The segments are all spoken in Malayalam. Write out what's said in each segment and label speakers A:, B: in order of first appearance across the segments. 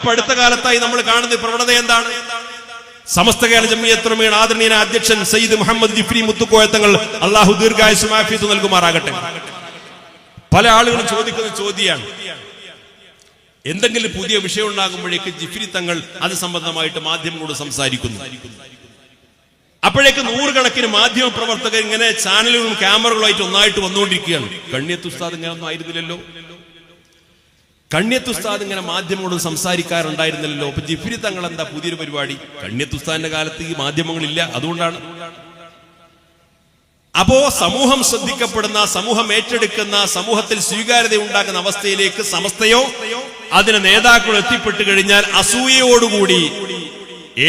A: ഇപ്പൊ അടുത്ത കാലത്തായി നമ്മൾ കാണുന്ന പ്രവണത എന്താണ്? സമസ്ത കേരള ജമിയത്തുറമയുടെ ആദരണീയ അധ്യക്ഷൻ സയ്യിദ് മുഹമ്മദ് ജിഫ്രി മുത്തുക്കോയത്തങ്ങൾ അള്ളാഹു ദീർഘായുസ് മാഫിയത്ത് നൽകുമാറാകട്ടെ. പല ആളുകളും ചോദിക്കുന്ന ചോദ്യമാണ് എന്തെങ്കിലും പുതിയ വിഷയം ഉണ്ടാകുമ്പോഴേക്ക് ജിഫ്രി തങ്ങൾ അത് സംബന്ധമായിട്ട് മാധ്യമങ്ങളോട് സംസാരിക്കുന്നു. അപ്പോഴേക്ക് നൂറുകണക്കിന് മാധ്യമ പ്രവർത്തകർ ഇങ്ങനെ ചാനലുകളും ക്യാമറകളുമായിട്ട് ഒന്നായിട്ട് വന്നുകൊണ്ടിരിക്കുകയാണ്. കണ്ണിയത്ത് ഉസ്താദ് ആയിരുന്നില്ലല്ലോ. കണ്യത്ത് ഉസ്താദ് ഇങ്ങനെ മാധ്യമങ്ങളോട് സംസാരിക്കാറുണ്ടായിരുന്നല്ലോ. അപ്പൊ ജിഫിരി തങ്ങൾ എന്താ പുതിയൊരു പരിപാടി? കണ്യത്തുസ്താദിന്റെ കാലത്ത് ഈ മാധ്യമങ്ങളില്ല അതുകൊണ്ടാണ്. അപ്പോ സമൂഹം ശ്രദ്ധിക്കപ്പെടുന്ന സമൂഹം ഏറ്റെടുക്കുന്ന സമൂഹത്തിൽ സ്വീകാര്യത ഉണ്ടാക്കുന്ന അവസ്ഥയിലേക്ക് സമസ്തയോ അതിന് നേതാക്കൾ എത്തിപ്പെട്ടു കഴിഞ്ഞാൽ അസൂയയോടുകൂടി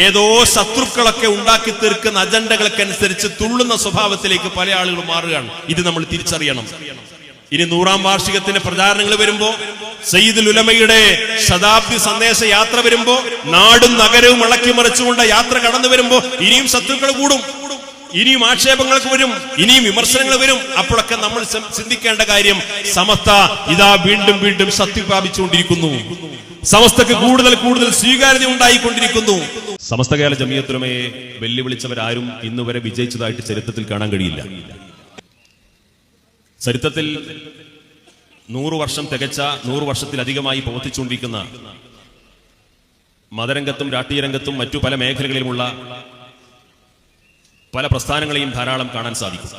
A: ഏതോ ശത്രുക്കളൊക്കെ ഉണ്ടാക്കി തീർക്കുന്ന അജണ്ടകൾക്കനുസരിച്ച് തുള്ളുന്ന സ്വഭാവത്തിലേക്ക് പല ആളുകൾ മാറുകയാണ്. ഇത് നമ്മൾ തിരിച്ചറിയണം. ഇനി നൂറാം വാർഷികത്തിന്റെ പ്രചാരണങ്ങൾ വരുമ്പോ സയ്യിദുൽ ഉലമയുടെ ശതാബ്ദി സന്ദേശ യാത്ര വരുമ്പോ നാടും നഗരവും ഇളക്കി മറിച്ചുകൊണ്ട് യാത്ര കടന്നു വരുമ്പോ ഇനിയും ശത്രുക്കൾ കൂടും. ഇനിയും ആക്ഷേപങ്ങൾക്ക് വരും. ഇനിയും വിമർശനങ്ങൾ വരും. അപ്പോഴൊക്കെ നമ്മൾ ചിന്തിക്കേണ്ട കാര്യം സമസ്ത ഇതാ വീണ്ടും വീണ്ടും ശക്തി പ്രാപിച്ചുകൊണ്ടിരിക്കുന്നു സമസ്തക്ക് കൂടുതൽ കൂടുതൽ സ്വീകാര്യത ഉണ്ടായിക്കൊണ്ടിരിക്കുന്നു. സമസ്ത കേരള ജമിയത്തുലമയെ വെല്ലുവിളിച്ചവരാരും ഇന്നുവരെ വിജയിച്ചതായിട്ട് ചരിത്രത്തിൽ കാണാൻ കഴിയില്ല. ചരിത്രത്തിൽ നൂറു വർഷം തികച്ച നൂറു വർഷത്തിലധികമായി പ്രവർത്തിച്ചുകൊണ്ടിരിക്കുന്ന മതരംഗത്തും രാഷ്ട്രീയ രംഗത്തും മറ്റു പല മേഖലകളിലുമുള്ള പല പ്രസ്ഥാനങ്ങളെയും ധാരാളം കാണാൻ സാധിക്കും.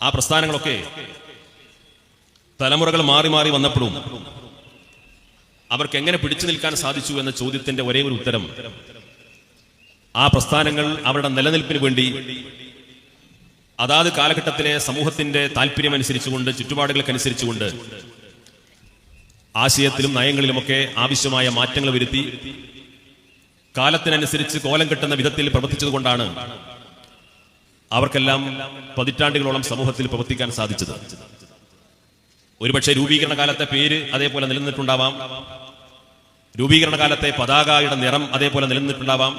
A: ആ പ്രസ്ഥാനങ്ങളൊക്കെ തലമുറകൾ മാറി മാറി വന്നപ്പോഴും അവർക്ക് എങ്ങനെ പിടിച്ചു നിൽക്കാൻ സാധിച്ചു എന്ന ചോദ്യത്തിന്റെ ഒരേ ഒരു ഉത്തരം ആ പ്രസ്ഥാനങ്ങൾ അവരുടെ നിലനിൽപ്പിന് വേണ്ടി അതാത് കാലഘട്ടത്തിലെ സമൂഹത്തിന്റെ താല്പര്യമനുസരിച്ചുകൊണ്ട് ചുറ്റുപാടുകൾക്കനുസരിച്ചുകൊണ്ട് ആശയത്തിലും നയങ്ങളിലുമൊക്കെ ആവശ്യമായ മാറ്റങ്ങൾ വരുത്തി കാലത്തിനനുസരിച്ച് കോലം കെട്ടുന്ന വിധത്തിൽ പ്രവർത്തിച്ചതുകൊണ്ടാണ് അവർക്കെല്ലാം പതിറ്റാണ്ടുകളോളം സമൂഹത്തിൽ പ്രവർത്തിക്കാൻ സാധിച്ചത്. ഒരുപക്ഷെ രൂപീകരണ കാലത്തെ പേര് അതേപോലെ നിലനിന്നിട്ടുണ്ടാവാം. രൂപീകരണ കാലത്തെ പതാകയുടെ നിറം അതേപോലെ നിലനിന്നിട്ടുണ്ടാവാം.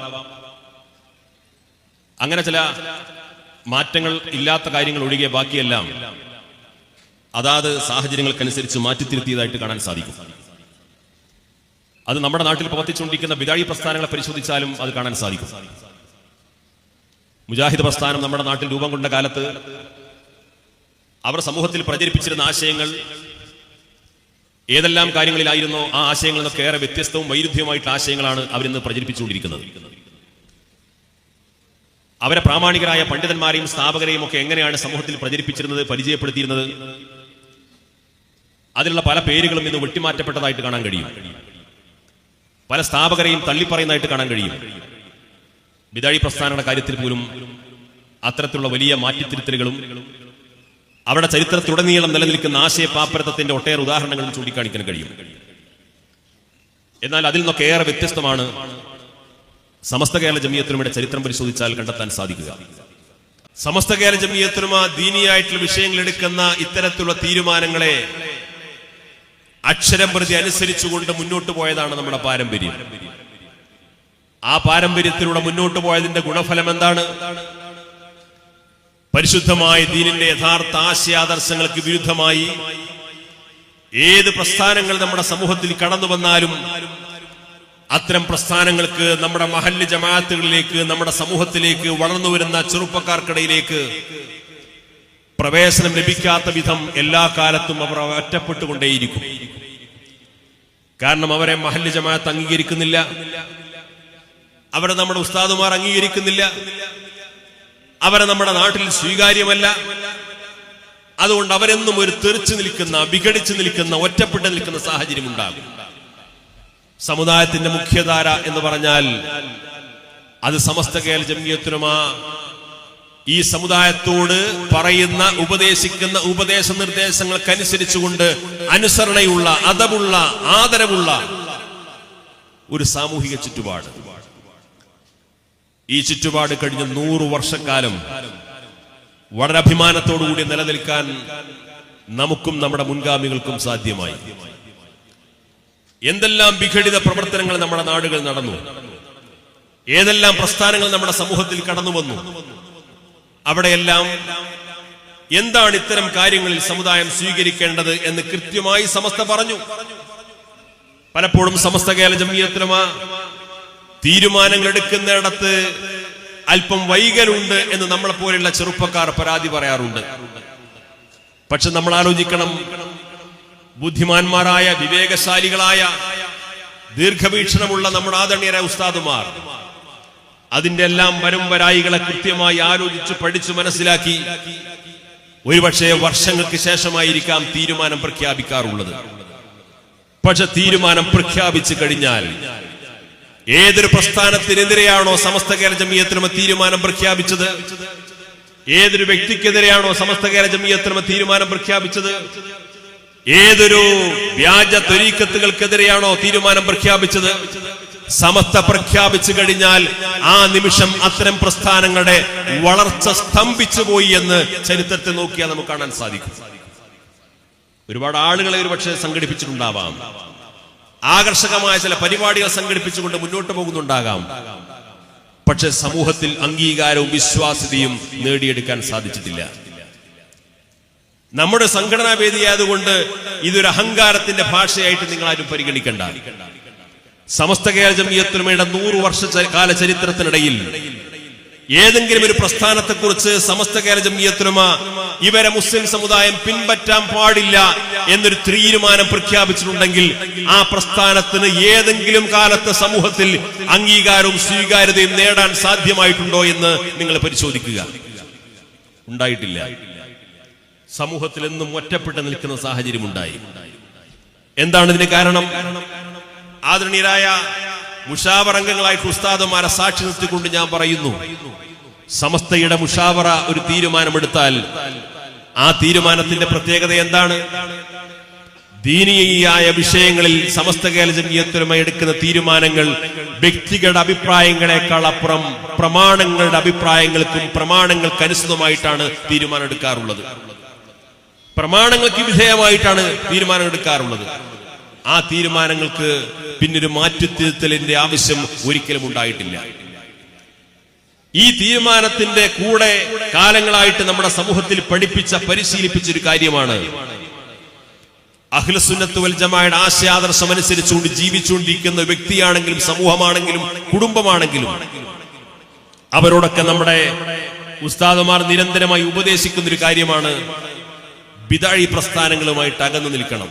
A: അങ്ങനെ ചില മാറ്റങ്ങൾ ഇല്ലാത്ത കാര്യങ്ങൾ ഒഴികെ ബാക്കിയെല്ലാം അതാത് സാഹചര്യങ്ങൾക്കനുസരിച്ച് മാറ്റിത്തിരുത്തിയതായിട്ട് കാണാൻ സാധിക്കും. അത് നമ്മുടെ നാട്ടിൽ പ്രവർത്തിച്ചുകൊണ്ടിരിക്കുന്ന ബിദാഴി പ്രസ്ഥാനങ്ങളെ പരിശോധിച്ചാലും അത് കാണാൻ സാധിക്കും. മുജാഹിദ് പ്രസ്ഥാനം നമ്മുടെ നാട്ടിൽ രൂപം കൊണ്ട കാലത്ത് അവർ സമൂഹത്തിൽ പ്രചരിപ്പിച്ചിരുന്ന ആശയങ്ങൾ ഏതെല്ലാം കാര്യങ്ങളിലായിരുന്നോ ആ ആശയങ്ങളിൽ നിന്നൊക്കെ ഏറെ വ്യത്യസ്തവും വൈരുദ്ധ്യവുമായിട്ടുള്ള ആശയങ്ങളാണ് അവരിന്ന് പ്രചരിപ്പിച്ചുകൊണ്ടിരിക്കുന്നത്. അവരെ പ്രാമാണികരായ പണ്ഡിതന്മാരെയും സ്ഥാപകരെയും ഒക്കെ എങ്ങനെയാണ് സമൂഹത്തിൽ പ്രചരിപ്പിച്ചിരുന്നത് പരിചയപ്പെടുത്തിയിരുന്നത്? അതിലുള്ള പല പേരുകളും ഇന്ന് വെട്ടിമാറ്റപ്പെട്ടതായിട്ട് കാണാൻ കഴിയും. പല സ്ഥാപകരെയും തള്ളിപ്പറയുന്നതായിട്ട് കാണാൻ കഴിയും. വിദാഴി പ്രസ്ഥാനങ്ങളുടെ കാര്യത്തിൽ പോലും അത്തരത്തിലുള്ള വലിയ മാറ്റിത്തിരുത്തലുകളും അവരുടെ ചരിത്രത്തിലുടനീളം നിലനിൽക്കുന്ന ആശയ പാപ്പരത്വത്തിന്റെ ഒട്ടേറെ ഉദാഹരണങ്ങളും ചൂണ്ടിക്കാണിക്കാൻ കഴിയും. എന്നാൽ അതിൽ നിന്നൊക്കെ ഏറെ വ്യത്യസ്തമാണ് സമസ്ത കേരള ജമിയത്തിനുമയുടെ ചരിത്രം പരിശോധിച്ചാൽ കണ്ടെത്താൻ സാധിക്കുക. സമസ്ത കേരള ജമിയത്തിനുമ ദീനിയായിട്ടുള്ള വിഷയങ്ങൾ എടുക്കുന്ന ഇത്തരത്തിലുള്ള തീരുമാനങ്ങളെ അക്ഷരം പ്രതി അനുസരിച്ചുകൊണ്ട് മുന്നോട്ട് പോയതാണ് നമ്മുടെ പാരമ്പര്യം. ആ പാരമ്പര്യത്തിലൂടെ മുന്നോട്ട് പോയതിന്റെ ഗുണഫലം എന്താണ്? പരിശുദ്ധമായ ദീനിന്റെ യഥാർത്ഥ ആശയാദർശങ്ങൾക്ക് വിരുദ്ധമായി ഏത് പ്രസ്ഥാനങ്ങൾ നമ്മുടെ സമൂഹത്തിൽ കടന്നു വന്നാലും അത്തരം പ്രസ്ഥാനങ്ങൾക്ക് നമ്മുടെ മഹല്ല് ജമാഅത്തുകളിലേക്ക് നമ്മുടെ സമൂഹത്തിലേക്ക് വളർന്നു വരുന്ന ചെറുപ്പക്കാർക്കിടയിലേക്ക് പ്രവേശനം ലഭിക്കാത്ത വിധം എല്ലാ കാലത്തും അവർ ഒറ്റപ്പെട്ടുകൊണ്ടേയിരിക്കും. കാരണം അവരെ മഹല്ല് ജമാഅത്ത് അംഗീകരിക്കുന്നില്ല. അവരെ നമ്മുടെ ഉസ്താദുമാർ അംഗീകരിക്കുന്നില്ല. അവരെ നമ്മുടെ നാട്ടിൽ സ്വീകാര്യമല്ല. അതുകൊണ്ട് അവരെന്നും ഒരു തെറിച്ചു നിൽക്കുന്ന വിഘടിച്ചു നിൽക്കുന്ന ഒറ്റപ്പെട്ട് നിൽക്കുന്ന സാഹചര്യം ഉണ്ടാകും സമുദായത്തിന്റെ മുഖ്യധാര എന്ന് പറഞ്ഞാൽ അത് സമസ്ത കേരള ജമിയത്തിനുമാ ഈ സമുദായത്തോട് പറയുന്ന ഉപദേശിക്കുന്ന ഉപദേശ നിർദ്ദേശങ്ങൾക്കനുസരിച്ചുകൊണ്ട് അനുസരണയുള്ള അതവുള്ള ആദരവുള്ള ഒരു സാമൂഹിക ചുറ്റുപാട്. ഈ ചുറ്റുപാട് കഴിഞ്ഞ നൂറ് വർഷക്കാലം വളരെ അഭിമാനത്തോടുകൂടി നിലനിൽക്കാൻ നമുക്കും നമ്മുടെ മുൻഗാമികൾക്കും സാധ്യമായി. എന്തെല്ലാം വിഘടിത പ്രവർത്തനങ്ങൾ നമ്മുടെ നാടുകൾ നടന്നു? ഏതെല്ലാം പ്രസ്ഥാനങ്ങൾ നമ്മുടെ സമൂഹത്തിൽ കടന്നു വന്നു? അവിടെയെല്ലാം എന്താണ് ഇത്തരം കാര്യങ്ങളിൽ സമുദായം സ്വീകരിക്കേണ്ടത് എന്ന് കൃത്യമായി സമസ്ത പറഞ്ഞു. പലപ്പോഴും സമസ്ത കേരള ജമീയത്തിലുമ തീരുമാനങ്ങൾ എടുക്കുന്നിടത്ത് അല്പം വൈകലുണ്ട് എന്ന് നമ്മളെ പോലെയുള്ള ചെറുപ്പക്കാർ പരാതി പറയാറുണ്ട്. പക്ഷെ നമ്മൾ ആലോചിക്കണം ബുദ്ധിമാന്മാരായ വിവേകശാലികളായ ദീർഘവീക്ഷണമുള്ള നമ്മുടെ ആദരണീയരായ ഉസ്താദുമാർ. അതിന്റെ എല്ലാം വരും വരായികളെ കൃത്യമായി ആലോചിച്ച് പഠിച്ചു മനസ്സിലാക്കി ഒരുപക്ഷെ വർഷങ്ങൾക്ക് ശേഷമായിരിക്കാം തീരുമാനം പ്രഖ്യാപിക്കാറുള്ളത്. പക്ഷെ തീരുമാനം പ്രഖ്യാപിച്ചു കഴിഞ്ഞാൽ ഏതൊരു പ്രസ്ഥാനത്തിനെതിരെയാണോ സമസ്ത കേരള ജമീയത്തിനുമ തീരുമാനം പ്രഖ്യാപിച്ചത്? ഏതൊരു വ്യക്തിക്കെതിരെയാണോ സമസ്ത കേരള ജമീയത്തിനുമ തീരുമാനം പ്രഖ്യാപിച്ചത്? ഏതൊരു വ്യാജ ത്വരീക്കത്തുകൾക്കെതിരെയാണോ തീരുമാനം പ്രഖ്യാപിച്ചത്? സമസ്ത പ്രഖ്യാപിച്ചു കഴിഞ്ഞാൽ ആ നിമിഷം അത്തരം പ്രസ്ഥാനങ്ങളുടെ വളർച്ച സ്തംഭിച്ചു പോയി എന്ന് ചരിത്രത്തെ നോക്കിയാൽ നമുക്ക് കാണാൻ സാധിക്കും. ഒരുപാട് ആളുകളെ ഒരുപക്ഷെ സംഘടിപ്പിച്ചിട്ടുണ്ടാവാം. ആകർഷകമായ ചില പരിപാടികൾ സംഘടിപ്പിച്ചുകൊണ്ട് മുന്നോട്ട് പോകുന്നുണ്ടാകാം. പക്ഷെ സമൂഹത്തിൽ അംഗീകാരവും വിശ്വാസ്യതയും നേടിയെടുക്കാൻ സാധിച്ചിട്ടില്ല. നമ്മുടെ സംഘടനാ വേദിയായതുകൊണ്ട് ഇതൊരു അഹങ്കാരത്തിന്റെ ഭാഷയായിട്ട് നിങ്ങൾ ആരും പരിഗണിക്കണ്ട. സമസ്ത കേരള ജമീയത്തിനുമയുടെ നൂറു വർഷ കാല ചരിത്രത്തിനിടയിൽ ഏതെങ്കിലും ഒരു പ്രസ്ഥാനത്തെക്കുറിച്ച് സമസ്ത കേരള ജമീയത്തിനുമ ഇവരെ മുസ്ലിം സമുദായം പിൻപറ്റാൻ പാടില്ല എന്നൊരു തീരുമാനം പ്രഖ്യാപിച്ചിട്ടുണ്ടെങ്കിൽ ആ പ്രസ്ഥാനത്തിന് ഏതെങ്കിലും കാലത്തെ സമൂഹത്തിൽ അംഗീകാരവും സ്വീകാര്യതയും നേടാൻ സാധ്യമായിട്ടുണ്ടോ എന്ന് നിങ്ങൾ പരിശോധിക്കുക. ഉണ്ടായിട്ടില്ല. സമൂഹത്തിൽ എന്നും ഒറ്റപ്പെട്ട് നിൽക്കുന്ന സാഹചര്യം ഉണ്ടായി എന്താണ് ഇതിന് കാരണം? ആദരണീയരായ മുഷാവറംഗങ്ങളായിട്ട് ഉസ്താദന്മാരെ സാക്ഷി നിർത്തിക്കൊണ്ട് ഞാൻ പറയുന്നു സമസ്തയുടെ മുഷാവറ ഒരു തീരുമാനമെടുത്താൽ ആ തീരുമാനത്തിന്റെ പ്രത്യേകത എന്താണ്? ദീനീയായ വിഷയങ്ങളിൽ സമസ്ത കേരള ജമീയത്തിലുമായി എടുക്കുന്ന തീരുമാനങ്ങൾ വ്യക്തികളുടെ അഭിപ്രായങ്ങളെക്കാൾ അപ്പുറം പ്രമാണങ്ങളുടെ അഭിപ്രായങ്ങൾക്കും പ്രമാണങ്ങൾക്കനുസൃതമായിട്ടാണ് തീരുമാനം എടുക്കാറുള്ളത് പ്രമാണങ്ങൾക്ക് വിധേയമായിട്ടാണ് തീരുമാനം എടുക്കാറുള്ളത് ആ തീരുമാനങ്ങൾക്ക് പിന്നൊരു മാറ്റിത്തിരുത്തലിന്റെ ആവശ്യം ഒരിക്കലും ഉണ്ടായിട്ടില്ല. ഈ തീരുമാനത്തിന്റെ കൂടെ കാലങ്ങളായിട്ട് നമ്മുടെ സമൂഹത്തിൽ പഠിപ്പിച്ച പരിശീലിപ്പിച്ച ഒരു കാര്യമാണ് അഖിലസുന്നത്ത് വൽ ജമായുടെ ആശയാദർശം അനുസരിച്ചുകൊണ്ട് ജീവിച്ചുകൊണ്ടിരിക്കുന്ന വ്യക്തിയാണെങ്കിലും സമൂഹമാണെങ്കിലും കുടുംബമാണെങ്കിലും അവരോടൊക്കെ നമ്മുടെ ഉസ്താദുമാർ നിരന്തരമായി ഉപദേശിക്കുന്ന ഒരു കാര്യമാണ് ബിദാഴി പ്രസ്ഥാനങ്ങളുമായിട്ട് അകന്നു നിൽക്കണം.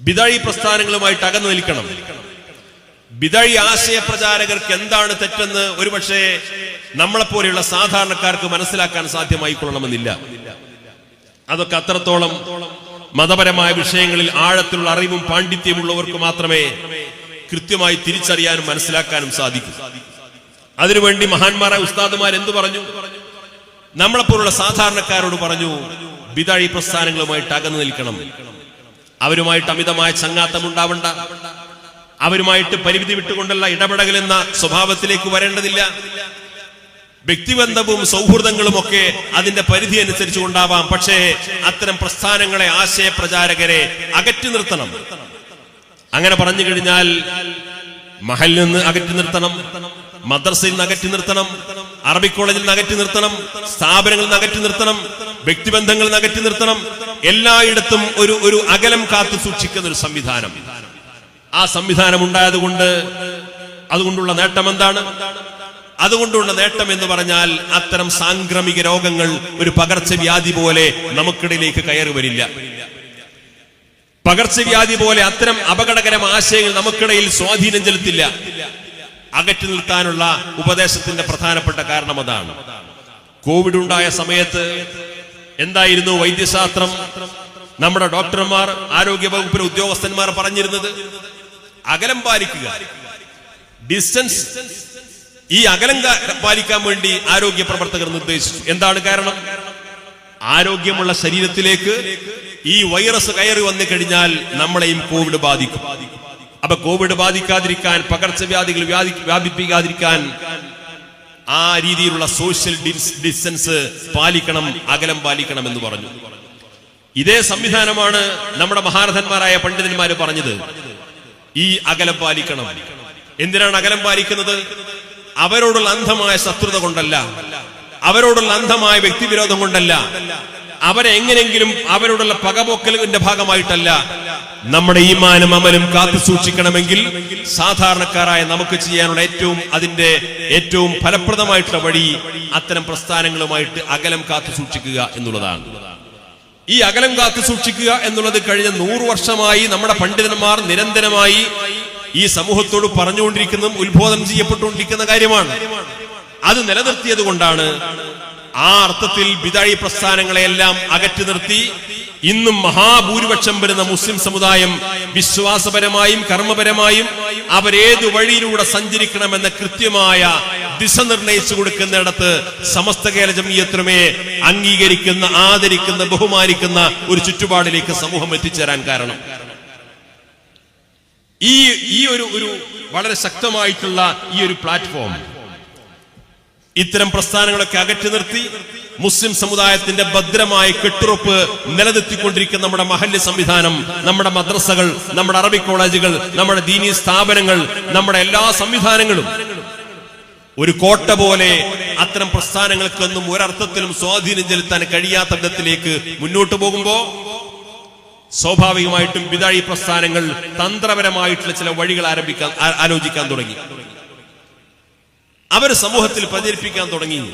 A: ബിതാഴി പ്രസ്ഥാനങ്ങളുമായിട്ട് അകന്നു നിൽക്കണം. ബിതാഴി ആശയ പ്രചാരകർക്ക് എന്താണ് തെറ്റെന്ന് ഒരുപക്ഷെ നമ്മളെപ്പോലെയുള്ള സാധാരണക്കാർക്ക് മനസ്സിലാക്കാൻ സാധ്യമായിക്കൊള്ളണമെന്നില്ല. അതൊക്കെ അത്രത്തോളം മതപരമായ വിഷയങ്ങളിൽ ആഴത്തിലുള്ള അറിവും പാണ്ഡിത്യമുള്ളവർക്ക് മാത്രമേ കൃത്യമായി തിരിച്ചറിയാനും മനസ്സിലാക്കാനും സാധിക്കൂ. അതിനുവേണ്ടി മഹാന്മാരായ ഉസ്താദുമാർ എന്തു പറഞ്ഞു? നമ്മളെപ്പോലുള്ള സാധാരണക്കാരോട് പറഞ്ഞു ബിദാഴി പ്രസ്ഥാനങ്ങളുമായിട്ട് അകന്നു നിൽക്കണം. അവരുമായിട്ട് അമിതമായ ചങ്ങാത്തം ഉണ്ടാവണ്ട. അവരുമായിട്ട് പരിമിതി വിട്ടുകൊണ്ടല്ല ഇടപെടൽ എന്ന സ്വഭാവത്തിലേക്ക് വരേണ്ടതില്ല. വ്യക്തിബന്ധവും സൗഹൃദങ്ങളും ഒക്കെ അതിന്റെ പരിധി അനുസരിച്ച് ഉണ്ടാവാം പക്ഷേ അത്തരം പ്രസ്ഥാനങ്ങളെ ആശയ പ്രചാരകരെ അകറ്റി നിർത്തണം. അങ്ങനെ പറഞ്ഞു കഴിഞ്ഞാൽ മഹലിൽ നിന്ന് അകറ്റി നിർത്തണം. മദ്രസയിൽ നിന്ന് അകറ്റി നിർത്തണം. അറബി കോളേജിൽ നിന്ന് അകറ്റി നിർത്തണം സ്ഥാപനങ്ങളിൽ നകറ്റി നിർത്തണം വ്യക്തിബന്ധങ്ങൾ നകറ്റി നിർത്തണം. എല്ലായിടത്തും ഒരു ഒരു അകലം കാത്തു സൂക്ഷിക്കുന്ന ഒരു സംവിധാനം. ആ സംവിധാനം ഉണ്ടായതുകൊണ്ട് അതുകൊണ്ടുള്ള നേട്ടം എന്താണ്? അതുകൊണ്ടുള്ള നേട്ടം എന്ന് പറഞ്ഞാൽ അത്തരം സാംക്രമിക രോഗങ്ങൾ ഒരു പകർച്ചവ്യാധി പോലെ നമുക്കിടയിലേക്ക് കയറി വരില്ല. പകർച്ചവ്യാധി പോലെ അത്തരം അപകടകരമായ ആശയങ്ങൾ നമുക്കിടയിൽ സ്വാധീനം ചെലുത്തില്ല. അകറ്റി നിർത്താനുള്ള ഉപദേശത്തിന്റെ പ്രധാനപ്പെട്ട കാരണം അതാണ്. കോവിഡ് ഉണ്ടായ സമയത്ത് എന്തായിരുന്നു വൈദ്യശാസ്ത്രം? നമ്മുടെ ഡോക്ടർമാർ ആരോഗ്യ വകുപ്പിലെ ഉദ്യോഗസ്ഥന്മാർ പറഞ്ഞിരുന്നത് അകലം പാലിക്കുക. ഡിസ്റ്റൻസ് ഈ അകലം പാലിക്കാൻ വേണ്ടി ആരോഗ്യ പ്രവർത്തകർ നിർദ്ദേശിച്ചു. എന്താണ് കാരണം? ആരോഗ്യമുള്ള ശരീരത്തിലേക്ക് ഈ വൈറസ് കയറി വന്നു കഴിഞ്ഞാൽ നമ്മളെയും കോവിഡ് ബാധിക്കും. അപ്പൊ കോവിഡ് ബാധിക്കാതിരിക്കാൻ പകർച്ചവ്യാധികൾ വ്യാധി വ്യാപിപ്പിക്കാതിരിക്കാൻ ആ രീതിയിലുള്ള സോഷ്യൽ ഡിസ്റ്റൻസ് പാലിക്കണം അകലം പാലിക്കണം എന്ന് പറഞ്ഞു. ഇതേ സംവിധാനമാണ് നമ്മുടെ മഹാരഥന്മാരായ പണ്ഡിതന്മാർ പറഞ്ഞത്. ഈ അകലം പാലിക്കണം. എന്തിനാണ് അകലം പാലിക്കുന്നത്? അവരോടുള്ള അന്ധമായ ശത്രുത കൊണ്ടല്ല. അവരോടുള്ള അന്ധമായ വ്യക്തിവിരോധം കൊണ്ടല്ല. അവരെ എങ്ങനെങ്കിലും അവരോടുള്ള പകപോക്കലിന്റെ ഭാഗമായിട്ടല്ല നമ്മുടെ ഈമാനും അമലും കാത്തു സൂക്ഷിക്കണമെങ്കിൽ സാധാരണക്കാരായ നമുക്ക് ചെയ്യാനുള്ള ഏറ്റവും അതിന്റെ ഏറ്റവും ഫലപ്രദമായിട്ടുള്ള വഴി അത്തരം പ്രസ്ഥാനങ്ങളുമായിട്ട് അകലം കാത്തു സൂക്ഷിക്കുക എന്നുള്ളതാണ്. ഈ അകലം കാത്തു സൂക്ഷിക്കുക എന്നുള്ളത് കഴിഞ്ഞ നൂറു വർഷമായി നമ്മുടെ പണ്ഡിതന്മാർ നിരന്തരമായി ഈ സമൂഹത്തോട് പറഞ്ഞുകൊണ്ടിരിക്കുന്നതും ഉത്ബോധനം ചെയ്യപ്പെട്ടുകൊണ്ടിരിക്കുന്ന കാര്യമാണ്. അത് നിലനിർത്തിയത് കൊണ്ടാണ് ആ അർത്ഥത്തിൽ ബിദാഴി പ്രസ്ഥാനങ്ങളെയെല്ലാം അകറ്റി നിർത്തി. ഇന്നും മഹാഭൂരിപക്ഷം വരുന്ന മുസ്ലിം സമുദായം വിശ്വാസപരമായും കർമ്മപരമായും അവരേതു വഴിയിലൂടെ സഞ്ചരിക്കണമെന്ന കൃത്യമായ ദിശ നിർണയിച്ചു കൊടുക്കുന്നിടത്ത് സമസ്ത കേരള ജമീയത്രമേ അംഗീകരിക്കുന്ന ആദരിക്കുന്ന ബഹുമാനിക്കുന്ന ഒരു ചുറ്റുപാടിലേക്ക് സമൂഹം എത്തിച്ചേരാൻ കാരണം. ഈ ഈ ഒരു ഒരു വളരെ ശക്തമായിട്ടുള്ള ഈ ഒരു പ്ലാറ്റ്ഫോം ഇത്തരം പ്രസ്ഥാനങ്ങളൊക്കെ അകറ്റി നിർത്തി മുസ്ലിം സമുദായത്തിന്റെ ഭദ്രമായ കെട്ടുറപ്പ് നിലനിർത്തിക്കൊണ്ടിരിക്കുന്ന നമ്മുടെ മഹല്യ സംവിധാനം നമ്മുടെ മദ്രസകൾ നമ്മുടെ അറബി കോളേജുകൾ നമ്മുടെ ദീനീ സ്ഥാപനങ്ങൾ നമ്മുടെ എല്ലാ സംവിധാനങ്ങളും ഒരു കോട്ട പോലെ അത്തരം പ്രസ്ഥാനങ്ങൾക്കൊന്നും ഒരർത്ഥത്തിലും സ്വാധീനം ചെലുത്താൻ കഴിയാത്ത വിധത്തിലേക്ക് മുന്നോട്ട് പോകുമ്പോ സ്വാഭാവികമായിട്ടും ബിദാഴി പ്രസ്ഥാനങ്ങൾ തന്ത്രപരമായിട്ടുള്ള ചില വഴികൾ ആരംഭിക്കാൻ ആലോചിക്കാൻ തുടങ്ങി. അവർ സമൂഹത്തിൽ പ്രചരിപ്പിക്കാൻ തുടങ്ങി.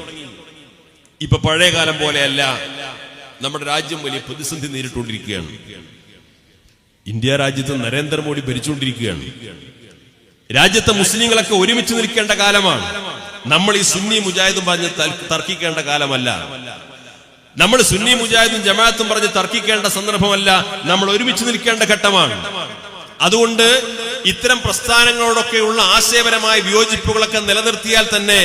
A: ഇപ്പൊ പഴയകാലം പോലെയല്ല. നമ്മുടെ രാജ്യം വലിയ പ്രതിസന്ധി നേരിട്ടുകൊണ്ടിരിക്കുകയാണ്. ഇന്ത്യ രാജ്യത്ത് നരേന്ദ്രമോദി ഭരിച്ചുകൊണ്ടിരിക്കുകയാണ്. രാജ്യത്തെ മുസ്ലിങ്ങളൊക്കെ ഒരുമിച്ച് നിൽക്കേണ്ട കാലമാണ്. നമ്മൾ ഈ സുന്നി മുജാഹിദും പറഞ്ഞ് തർക്കിക്കേണ്ട കാലമല്ല. നമ്മൾ സുന്നി മുജാഹിദും ജമാഅത്തും പറഞ്ഞ് തർക്കിക്കേണ്ട സന്ദർഭമല്ല. നമ്മൾ ഒരുമിച്ച് നിൽക്കേണ്ട ഘട്ടമാണ്. അതുകൊണ്ട് ഇത്തരം പ്രസ്ഥാനങ്ങളോടൊക്കെയുള്ള ആശയപരമായ വിയോജിപ്പുകളൊക്കെ നിലനിർത്തിയാൽ തന്നെ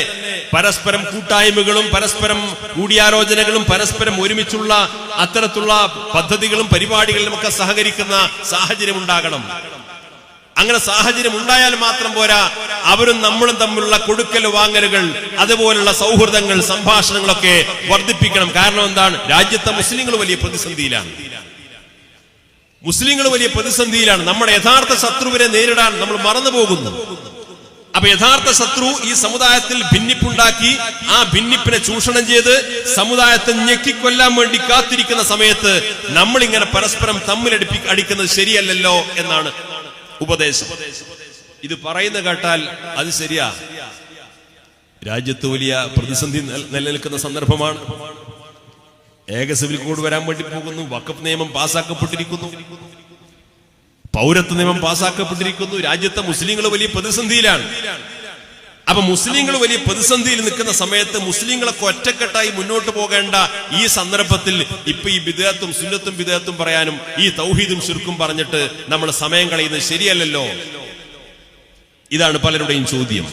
A: പരസ്പരം കൂട്ടായ്മകളും പരസ്പരം കൂടിയാലോചനകളും പരസ്പരം ഒരുമിച്ചുള്ള അത്തരത്തിലുള്ള പദ്ധതികളും പരിപാടികളിലും ഒക്കെ സഹകരിക്കുന്ന സാഹചര്യം ഉണ്ടാകണം. അങ്ങനെ സാഹചര്യം ഉണ്ടായാൽ മാത്രം പോരാ അവരും നമ്മളും തമ്മിലുള്ള കൊടുക്കൽ വാങ്ങലുകൾ അതുപോലുള്ള സൗഹൃദങ്ങൾ സംഭാഷണങ്ങളൊക്കെ വർദ്ധിപ്പിക്കണം. കാരണം എന്താണ്? രാജ്യത്തെ മുസ്ലിങ്ങൾ വലിയ പ്രതിസന്ധിയിലാണ്. മുസ്ലിങ്ങൾ വലിയ പ്രതിസന്ധിയിലാണ്. നമ്മുടെ യഥാർത്ഥ ശത്രുവിനെ നേരിടാൻ നമ്മൾ മറന്നു പോകുന്നു അപ്പൊ യഥാർത്ഥ ശത്രു ഈ സമുദായത്തിൽ ഭിന്നിപ്പുണ്ടാക്കി ആ ഭിന്നിപ്പിനെ ചൂഷണം ചെയ്ത് സമുദായത്തെ ഞെക്കിക്കൊല്ലാൻ വേണ്ടി കാത്തിരിക്കുന്ന സമയത്ത് നമ്മളിങ്ങനെ പരസ്പരം തമ്മിലടിപ്പി അടിക്കുന്നത് ശരിയല്ലല്ലോ എന്നാണ് ഉപദേശം. ഇത് പറയുന്ന കേട്ടാൽ അത് ശരിയാ. രാജ്യത്ത് വലിയ പ്രതിസന്ധി നിലനിൽക്കുന്ന സന്ദർഭമാണ്. ഏക സിവിൽ കോഡ് വരാൻ വേണ്ടി പോകുന്നു. വക്കപ്പ് നിയമം പാസ്സാക്കപ്പെട്ടിരിക്കുന്നു പൗരത്വ നിയമം പാസ്സാക്കപ്പെട്ടിരിക്കുന്നു രാജ്യത്തെ മുസ്ലിങ്ങൾ വലിയ പ്രതിസന്ധിയിലാണ്. അപ്പൊ മുസ്ലിങ്ങൾ വലിയ പ്രതിസന്ധിയിൽ നിൽക്കുന്ന സമയത്ത് മുസ്ലിങ്ങളൊക്കെ ഒറ്റക്കെട്ടായി മുന്നോട്ട് പോകേണ്ട ഈ സന്ദർഭത്തിൽ ഇപ്പൊ ഈ വിദേഹത്തും സുന്നത്തും വിദേഹത്തും പറയാനും ഈ തൗഹീദും ശുർക്കും പറഞ്ഞിട്ട് നമ്മൾ സമയം കളയുന്നത് ശരിയല്ലല്ലോ? ഇതാണ് പലരുടെയും ചോദ്യം.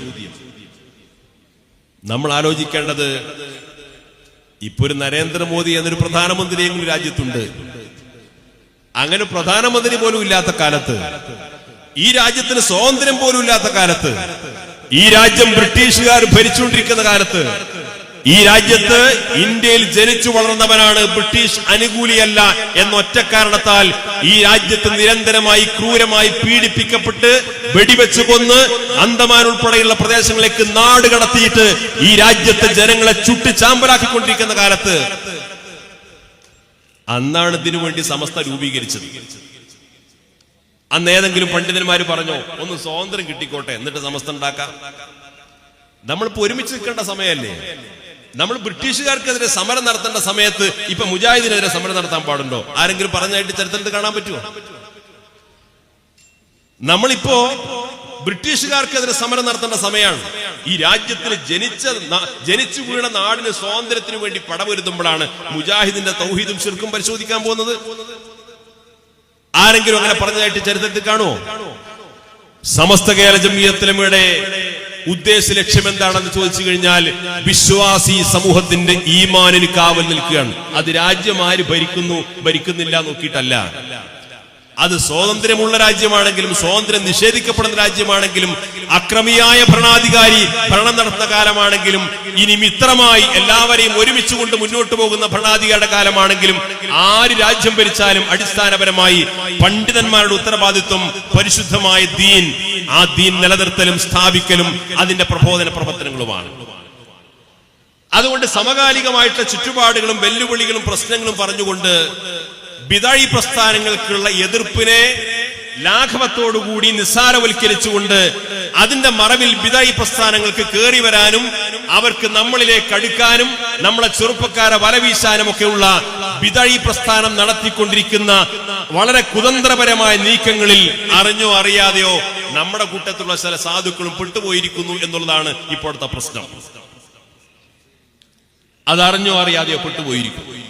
A: നമ്മൾ ആലോചിക്കേണ്ടത് ഇപ്പൊ ഒരു നരേന്ദ്രമോദി എന്നൊരു പ്രധാനമന്ത്രിയെങ്കിലും രാജ്യത്തുണ്ട്. അങ്ങനെ പ്രധാനമന്ത്രി പോലും ഇല്ലാത്ത കാലത്ത് ഈ രാജ്യത്തിന് സ്വാതന്ത്ര്യം പോലും ഇല്ലാത്ത കാലത്ത് ഈ രാജ്യം ബ്രിട്ടീഷുകാർ ഭരിച്ചുകൊണ്ടിരിക്കുന്ന കാലത്ത് ഈ രാജ്യത്ത് ഇന്ത്യയിൽ ജനിച്ചു വളർന്നവനാണ് ബ്രിട്ടീഷ് അനുകൂലിയല്ല എന്നൊറ്റ കാരണത്താൽ ഈ രാജ്യത്ത് നിരന്തരമായി ക്രൂരമായി പീഡിപ്പിക്കപ്പെട്ട് വെടിവെച്ച് കൊന്ന് അന്തമാൻ ഉൾപ്പെടെയുള്ള പ്രദേശങ്ങളിലേക്ക് നാട് കടത്തിയിട്ട് ഈ രാജ്യത്തെ ജനങ്ങളെ ചുട്ടി ചാമ്പലാക്കിക്കൊണ്ടിരിക്കുന്ന കാലത്ത് അന്നാണ് ഇതിനു വേണ്ടി സമസ്ത രൂപീകരിച്ചത്. അന്ന് ഏതെങ്കിലും പണ്ഡിതന്മാർ പറഞ്ഞോ ഒന്ന് സ്വാതന്ത്ര്യം കിട്ടിക്കോട്ടെ എന്നിട്ട് സമസ്ത ഉണ്ടാക്കാം. നമ്മളിപ്പോ ഒരുമിച്ച് നിൽക്കേണ്ട സമയമല്ലേ? നമ്മൾ ബ്രിട്ടീഷുകാർക്കെതിരെ സമരം നടത്തേണ്ട സമയത്ത് ഇപ്പൊ മുജാഹിദിനെതിരെ സമരം നടത്താൻ പാടുണ്ടോ? ആരെങ്കിലും പറഞ്ഞായിട്ട് ചരിത്രത്തിൽ കാണാൻ പറ്റുമോ നമ്മളിപ്പോ ബ്രിട്ടീഷുകാർക്കെതിരെ സമരം നടത്തേണ്ട സമയമാണ്. ഈ രാജ്യത്തിൽ ജനിച്ച ജനിച്ചു വീണ നാടിന് സ്വാതന്ത്ര്യത്തിന് വേണ്ടി പടവരുത്തുമ്പോഴാണ് മുജാഹിദിന്റെ തൗഹീദും ശിർക്കും പരിശോധിക്കാൻ പോകുന്നത്. ആരെങ്കിലും അങ്ങനെ പറഞ്ഞതായിട്ട് ചരിത്രത്തിൽ കാണുമോ സമസ്ത കേരള ജമിയത്തിലമയുടെ ഉദ്ദേശ ലക്ഷ്യം എന്താണെന്ന് ചോദിച്ചു കഴിഞ്ഞാൽ വിശ്വാസി സമൂഹത്തിന്റെ ഈമാനിന് കാവൽ നിൽക്കുകയാണ്. അത് രാജ്യം ആര് ഭരിക്കുന്നു ഭരിക്കുന്നില്ല നോക്കിയിട്ടല്ല. അത് സ്വാതന്ത്ര്യമുള്ള രാജ്യമാണെങ്കിലും സ്വാതന്ത്ര്യം നിഷേധിക്കപ്പെടുന്ന രാജ്യമാണെങ്കിലും അക്രമിയായ ഭരണാധികാരി ഭരണം നടത്തുന്ന കാലമാണെങ്കിലും ഇനി മിത്രമായി എല്ലാവരെയും ഒരുമിച്ച് കൊണ്ട് മുന്നോട്ട് പോകുന്ന ഭരണാധികാരിയുടെ കാലമാണെങ്കിലും ആര് രാജ്യം ഭരിച്ചാലും അടിസ്ഥാനപരമായി പണ്ഡിതന്മാരുടെ ഉത്തരവാദിത്വം പരിശുദ്ധമായ ദീൻ ആ ദീൻ നിലനിർത്തലും സ്ഥാപിക്കലും അതിന്റെ പ്രബോധന പ്രവർത്തനങ്ങളുമാണ്. അതുകൊണ്ട് സമകാലികമായിട്ടുള്ള ചുറ്റുപാടുകളും വെല്ലുവിളികളും പ്രശ്നങ്ങളും പറഞ്ഞുകൊണ്ട് ബിതാഴി പ്രസ്ഥാനങ്ങൾക്കുള്ള എതിർപ്പിനെ ലാഘവത്തോടുകൂടി നിസ്സാരവൽക്കരിച്ചുകൊണ്ട് അതിന്റെ മറവിൽ ബിതായി പ്രസ്ഥാനങ്ങൾക്ക് കയറി വരാനും അവർക്ക് നമ്മളിലേക്ക് അടുക്കാനും നമ്മളെ ചെറുപ്പക്കാരെ വലവീശാനും ഒക്കെയുള്ള ബിതായി പ്രസ്ഥാനം നടത്തിക്കൊണ്ടിരിക്കുന്ന വളരെ കുതന്ത്രപരമായ നീക്കങ്ങളിൽ അറിഞ്ഞോ അറിയാതെയോ നമ്മുടെ കൂട്ടത്തിലുള്ള ചില സാധുക്കളും പെട്ടുപോയിരിക്കുന്നു എന്നുള്ളതാണ് ഇപ്പോഴത്തെ പ്രശ്നം. അതറിഞ്ഞോ അറിയാതെ പെട്ടുപോയിരിക്കും.